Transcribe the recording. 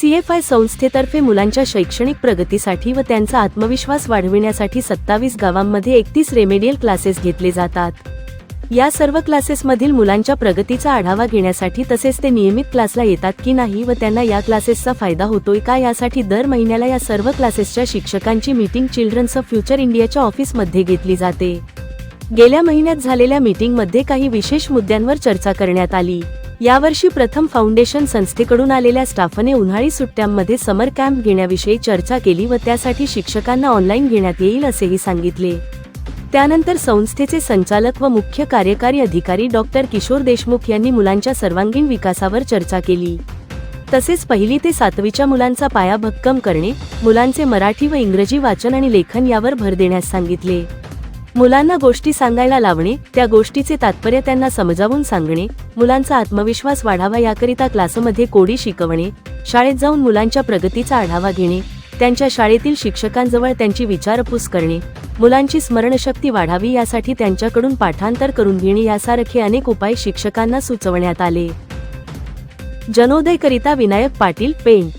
F I संस्थेतर्फे मुलांच्या शैक्षणिक प्रगतीसाठी व त्यांचा आत्मविश्वास वाढविण्यासाठी सत्तावीस गावांमध्ये एकतीस रेमेडियल क्लासेस घेतले जातात. या सर्व क्लासेसमधील मुलांच्या प्रगतीचा आढावा घेण्यासाठी तसेच ते नियमित क्लासला येतात की नाही व त्यांना या क्लासेसचा फायदा होतोय का यासाठी दर महिन्याला या सर्व क्लासेसच्या शिक्षकांची मीटिंग चिल्ड्रन्स ऑफ फ्युचर इंडियाच्या ऑफिसमध्ये घेतली जाते. गेल्या महिन्यात झालेल्या मीटिंगमध्ये काही विशेष मुद्द्यांवर चर्चा करण्यात आली. यावर्षी प्रथम फाउंडेशन संस्थेकडून आलेल्या स्टाफने उन्हाळी सुट्ट्यांमध्ये समर कॅम्प घेण्याविषयी चर्चा केली व त्यासाठी शिक्षकांना ऑनलाईन घेण्यात येईल असेही सांगितले. त्यानंतर संस्थेचे संचालक व मुख्य कार्यकारी अधिकारी डॉक्टर किशोर देशमुख यांनी मुलांच्या सर्वांगीण विकासावर चर्चा केली. तसेच पहिली ते सातवीच्या मुलांचा पाया भक्कम करणे मुलांचे मराठी व इंग्रजी वाचन आणि लेखन यावर भर देण्यास सांगितले. मुलांना गोष्टी सांगायला लावणे त्या गोष्टीचे तात्पर्य त्यांना समजावून सांगणे मुलांचा आत्मविश्वास वाढावा याकरिता क्लासमध्ये कोडी शिकवणे शाळेत जाऊन मुलांच्या प्रगतीचा आढावा घेणे त्यांच्या शाळेतील शिक्षकांजवळ त्यांची विचारपूस करणे मुलांची स्मरणशक्ती वाढावी यासाठी त्यांच्याकडून पाठांतर करून घेणे यासारखे अनेक उपाय शिक्षकांना सुचवण्यात आले. जनोदयकरिता विनायक पाटील पेंट